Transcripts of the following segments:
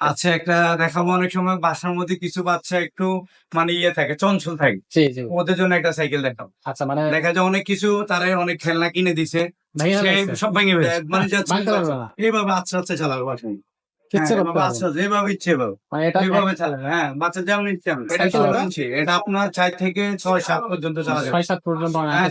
আচ্ছা একটা দেখাবো অনেক সময় বাসার মধ্যে কিছু বাচ্চা একটু মানে ইয়ে থাকে চঞ্চল থাকে। জি জি। ওদের জন্য একটা সাইকেল দেখাবো। আচ্ছা মানে দেখা যায় অনেক কিছু তারা অনেক খেলনা কিনে দিছে। সব ভেঙে ফেলছে। মানে যাচ্ছে ভাঙতে পারবে না। এইভাবে আচ্ছা আচ্ছা চালাবে বাসায়। হ্যাঁ, মানে এটা হ্যাঁ আপনার চার থেকে ছয় সাত পর্যন্ত চালা ছয় সাত পর্যন্ত হ্যাঁ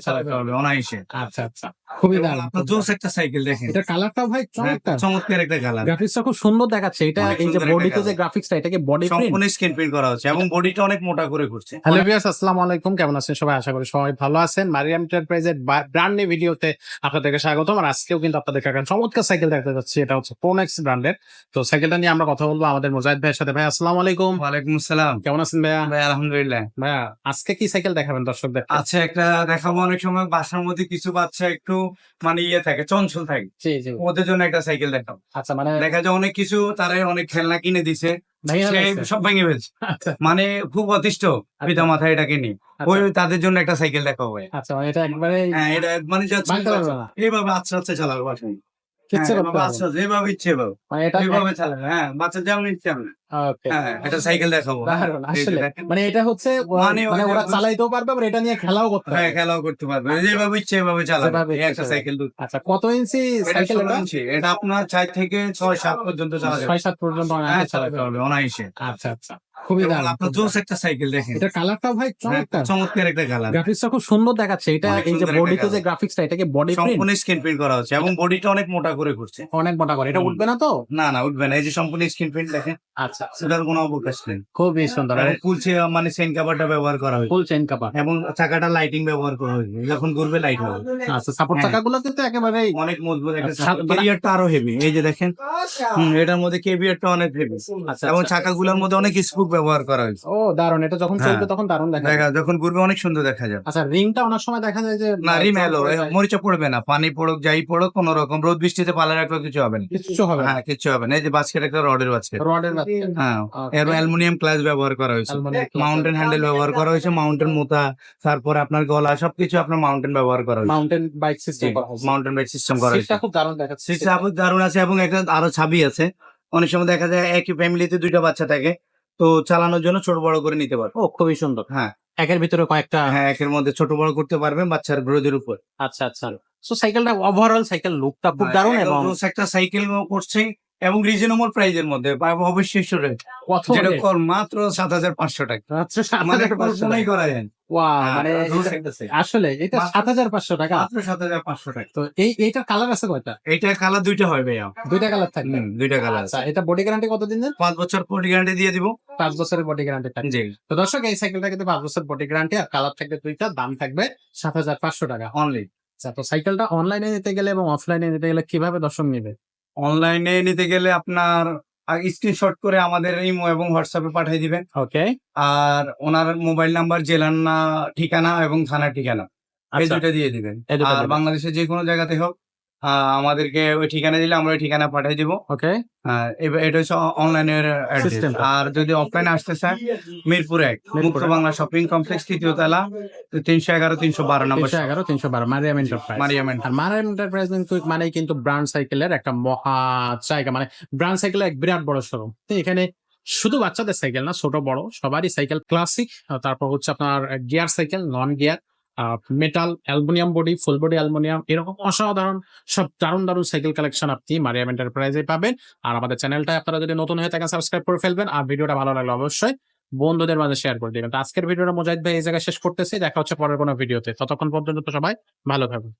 অনায়াসে। আচ্ছা আচ্ছা। খুবই এবং দারুণ আপনার জোস একটা সাইকেল দেখেন। এটা কালারটা ভাই হ্যাঁ, চমৎকার। চমৎকার একটা কালার গ্রাফিক্সটা খুব সুন্দর দেখাচ্ছে। এটা এই যে বডিতে যে গ্রাফিক্সটা এটাকে বডি প্রিন্ট সম্পূর্ণ স্ক্রিন প্রিন্ট করা হচ্ছে এবং বডিটা অনেক মোটা করে করছে হ্যালো ভিউয়ার্স আসসালামু আলাইকুম। কেমন আছেন সবাই? আশা করি সবাই ভালো আছেন। মারিয়াম এন্টারপ্রাইজের ব্র্যান্ড নিউ ভিডিওতে আপনাদেরকে স্বাগতম। আর আজকেও কিন্তু আপনাদেরকে একটা চমৎকার সাইকেল দেখতে যাচ্ছি। এটা হচ্ছে প্রোনেক্স ব্র্যান্ডের তো সাইকেলটা নিয়ে আমরা কথা বলব আমাদের মুজাহিদ ভাইয়ের সাথে। ভাই আসসালামু আলাইকুম। ওয়ালাইকুম আসসালাম। কেমন আছেন ভাইয়া? ভাই আলহামদুলিল্লাহ। ভাইয়া আজকে কি সাইকেল দেখাবেন দর্শকদের? আচ্ছা একটা দেখাবো অনেক সময়। বাসার মধ্যে কিছু বাচ্চা একটু মানে ইয়ে থাকে চঞ্চল থাকে। ওদের জন্য একটা সাইকেল দেখাও। আচ্ছা মানে দেখা যায় অনেক কিছু তারা অনেক খেলনা কিনে দিছে। সব ভেঙে ফেলছে। আচ্ছা। মানে খুব অতিষ্ঠ পিতা মাথা এটাকে নিয়ে। ওই তাদের জন্য একটা সাইকেল দেখাও ভাই। আচ্ছা মানে এটা একবারে হ্যাঁ এটা মানে এইভাবে আচ্ছা আচ্ছা চালাবো বাসায় হ্যাঁ, করতে যেভাবে ইচ্ছে মানে এটা চালাবে হ্যাঁ। বাচ্চা যেমন ইচ্ছে ওকে। হ্যাঁ সাইকেল দেখাবো। আসলে। মানে এটা হচ্ছে মানে ওরা চালাইতেও পারবে আবার এটা নিয়ে খেলাও করতে হ্যাঁ খেলাও করতে পারবে। যেভাবে ইচ্ছে এভাবে চালাবে একটা সাইকেল আচ্ছা কত ইঞ্চি সাইকেল এটা? এটা আপনার চার থেকে ছয় সাত পর্যন্ত চালা ছয় সাত পর্যন্ত অনায়াসে চালাতে চালাতে পারবে। অনায়াসে। আচ্ছা আচ্ছা। খুবই দারুণ আপনার জোস একটা সাইকেল দেখেন। এটা কালারটা ভাই হ্যাঁ, চমৎকার। চমৎকার একটা কালার গ্রাফিক্সটা খুব সুন্দর দেখাচ্ছে। এটা এই যে বডিতে যে গ্রাফিক্সটা এটাকে বডি প্রিন্ট সম্পূর্ণ স্ক্রিন প্রিন্ট করা হচ্ছে এবং বডিটা অনেক মোটা করে করছে। অনেক মোটা করে। এটা উঠবে না তো? না না উঠবে না। এই যে সম্পূর্ণ স্ক্রিন প্রিন্ট দেখেন আচ্ছা সেটার কোনো অবকাশ নেই। খুবই সুন্দর। এবং কুলছে মানে কাভারটা ব্যবহার করা হয়েছে। ফুল চেন কাপা এবং চাকাটা লাইটিং ব্যবহার করা হয়েছে। যখন ঘুরবে লাইট হবে। আচ্ছা সাপোর্ট হ্যাঁ। চাকাগুলো কিন্তু একেবারে অনেক মজবুত একটা আচ্ছা, মানে- আরও হেভি এই যে দেখেন হুম, এটার মধ্যে কেবিয়ারটা অনেক হেভি আচ্ছা এবং আচ্ছা। চাকাগুলোর মধ্যে অনেক স্পুক ব্যবহার করা হয়েছে। ও দারুণ। এটা যখন হ্যাঁ। চলবে তখন দারুণ দেখা দেখা যখন ঘুরবে অনেক সুন্দর দেখা যাবে। আচ্ছা রিংটা অনেক সময় দেখা যায় যে না রিম এলো। মরিচা পড়বে না পানি পড়ুক যাই পড়ুক কোন রকম রোদ বৃষ্টিতে পালা রাখলেও কিছু হবে না। কিচ্ছু হবে হ্যাঁ কিছু হবে না। এই যে বাস্কেট একটা রডের বাস্কেট রডের বাচ্চা হ্যাঁ. এর অ্যালুমিনিয়াম ক্লাস ব্যবহার করা হয়েছে। মাউন্টেন হ্যান্ডেল ব্যবহার করা হয়েছে মাউন্টেন মোতা তারপরে আপনার গলা সবকিছু আপনার মাউন্টেন ব্যবহার করা হয়েছে। মাউন্টেন বাইক সিস্টেম করা হয়েছে। মাউন্টেন বাইক সিস্টেম করা হয়েছে। খুব দারুণ দেখাচ্ছে। সিটটা আবার দারুণ আছে এবং একটা আরও ছাবি আছে। অনেক সময় দেখা যায় একই ফ্যামিলিতে দুইটা বাচ্চা থাকে। তো চালানোর জন্য ছোট বড় করে নিতে পারবে। ও খুবই সুন্দর। হ্যাঁ। একের ভিতরে কয়েকটা হ্যাঁ একের মধ্যে ছোট বড় করতে পারবেন বাচ্চার গ্রোথের উপর। আচ্ছা আচ্ছা। সো সাইকেলটা ওভারঅল সাইকেল লুকটা খুব দারুণ হ্যাঁ, একদম এবং একটা সাইকেল করছে এবং রিজনেবল প্রাইজের মধ্যে। বা অবশ্যই সরে যেরকম মাত্র সাত হাজার পাঁচশো টাকা। আচ্ছা সাত হাজার কল্পনাই করা যায় মানে। আসলে এটা সাত হাজার পাঁচশো টাকা। মাত্র সাত হাজার পাঁচশো টাকা। তো এই এইটার কালার আছে কয়টা? এইটার কালার দুইটা হয় ভাইয়া। দুইটা কালার থাকবে? দুইটা কালার আচ্ছা এটা বডি গ্যারান্টি কতদিন দেন? পাঁচ বছর গ্যারান্টি দিয়ে দিব। পাঁচ বছরের বডি গ্যারান্টি থাকবে। তো দর্শক এই সাইকেলটা কিন্তু পাঁচ বছর বডি গ্যারান্টি আর কালার থাকবে দুইটা দাম থাকবে সাত হাজার পাঁচশো টাকা অনলি আচ্ছা তো সাইকেলটা অনলাইনে নিতে গেলে এবং অফলাইনে নিতে গেলে কীভাবে দর্শক নিবে? অনলাইনে নিতে গেলে আপনার স্ক্রিনশট করে আমাদের ইমো এবং হোয়াটসঅ্যাপে পাঠিয়ে দিবেন। ওকে আর ওনার মোবাইল নাম্বার জেলার না ঠিকানা এবং থানার ঠিকানা। এই দুটো দিয়ে দিবেন। আর। বাংলাদেশের যে কোনো জায়গাতে হোক আমাদেরকে ওই ঠিকানা দিলে আমরা ওই ঠিকানা পাঠিয়ে দিব। ওকে। এটা হচ্ছে অনলাইনের টা। আর যদি অফলাইনে আসতে চান মিরপুর এক মুক্ত বাংলা শপিং কমপ্লেক্স তৃতীয় তলা তিনশো এগারো তিনশো বারো নম্বর তিনশো এগারো তিনশো বারো মারিয়াম এন্টারপ্রাইজ মারিয়াম আর মারিয়াম এন্টারপ্রাইজ কিন্তু মানে কিন্তু ব্র্যান্ড সাইকেলের একটা মহা জায়গা। মানে ব্র্যান্ড সাইকেলের এক বিরাট বড় শোরুম তো এখানে শুধু বাচ্চাদের সাইকেল না ছোট বড় সবারই সাইকেল ক্লাসিক তারপর হচ্ছে আপনার gear cycle non gear metal aluminium body full body aluminium এরকম অসাধারণ সব দারুণ দারুণ সাইকেল কালেকশন আপনি মারিয়াম এন্টারপ্রাইজে পাবেন। আর আমাদের চ্যানেলটা আপনারা যদি নতুন হয়ে থাকেন সাবস্ক্রাইব করে ফেলবেন আর ভিডিওটা ভালো লাগলে অবশ্যই বন্ধুদের মাঝে শেয়ার করে দেবেন। তো আজকের ভিডিওটা মোজাহিদ ভাই এই জায়গায় শেষ করতেছি, দেখা হচ্ছে পরের কোনো ভিডিওতে ততক্ষণ পর্যন্ত সবাই ভালো থাকবেন